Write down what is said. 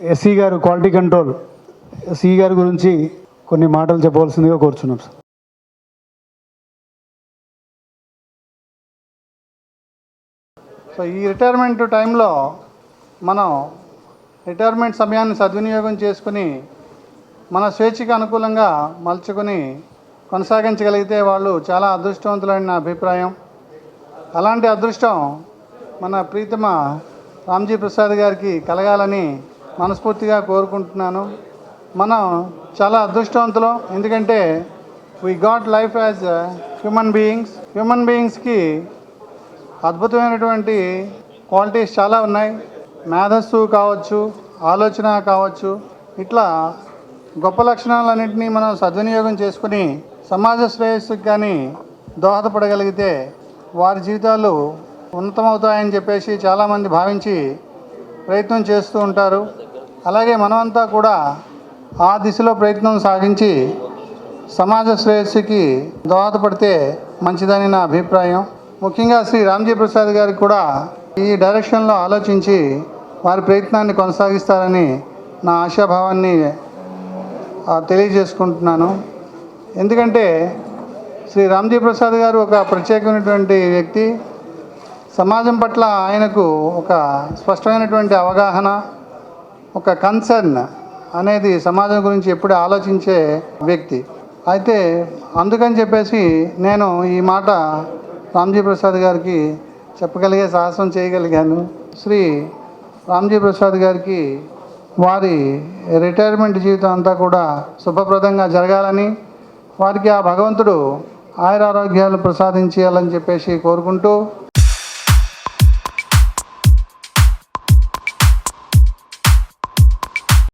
SC గారు quality control SC గారి గురించి కొన్ని మాటలు చెప్పవలసిందిగా కోరుచున్నాం సార్. సో ఈ రిటైర్మెంట్ టైంలో మనం రిటైర్మెంట్ సమయాన్ని సద్వినియోగం చేసుకుని మన స్వేచ్ఛకి అనుకూలంగా మలుచుకొని కొనసాగించగలిగితే వాళ్ళు చాలా అదృష్టవంతులని నా అభిప్రాయం. అలాంటి అదృష్టం మన ప్రీతమ రామ్జీ ప్రసాద్ గారికి కలగాలని మనస్ఫూర్తిగా కోరుకుంటున్నాను. మనం చాలా అదృష్టవంతులం. ఎందుకంటే we got life as human beings human బీయింగ్స్కి అద్భుతమైనటువంటి క్వాలిటీస్ చాలా ఉన్నాయి. మేధస్సు కావచ్చు ఆలోచన కావచ్చు ఇట్లా గొప్ప లక్షణాలన్నింటినీ మనం సద్వినియోగం చేసుకుని సమాజ శ్రేయస్సుకి కానీ దోహదపడగలిగితే వారి జీవితాలు ఉన్నతమవుతాయని చెప్పేసి చాలామంది భావించి ప్రయత్నం చేస్తూ ఉంటారు. అలాగే మనమంతా కూడా ఆ దిశలో ప్రయత్నం సాగించి సమాజ శ్రేయస్సుకి దోహదపడితే మంచిదని నా అభిప్రాయం. ముఖ్యంగా శ్రీ రామ్జీ ప్రసాద్ గారికి కూడా ఈ డైరెక్షన్లో ఆలోచించి వారి ప్రయత్నాన్ని కొనసాగిస్తారని నా ఆశాభావాన్ని తెలియజేసుకుంటున్నాను. ఎందుకంటే శ్రీ రామ్జీ ప్రసాద్ గారు ఒక ప్రత్యేకమైనటువంటి వ్యక్తి. సమాజం పట్ల ఆయనకు ఒక స్పష్టమైనటువంటి అవగాహన ఒక కన్సర్న్ అనేది సమాజం గురించి ఎప్పుడు ఆలోచించే వ్యక్తి. అయితే అందుకని చెప్పేసి నేను ఈ మాట రామ్జీ ప్రసాద్ గారికి చెప్పగలిగే సాహసం చేయగలిగాను. శ్రీ రామ్జీ ప్రసాద్ గారికి వారి రిటైర్మెంట్ జీవితం అంతా కూడా శుభప్రదంగా జరగాలని వారికి ఆ భగవంతుడు ఆయురారోగ్యాలు ప్రసాదించేయాలని చెప్పేసి కోరుకుంటూ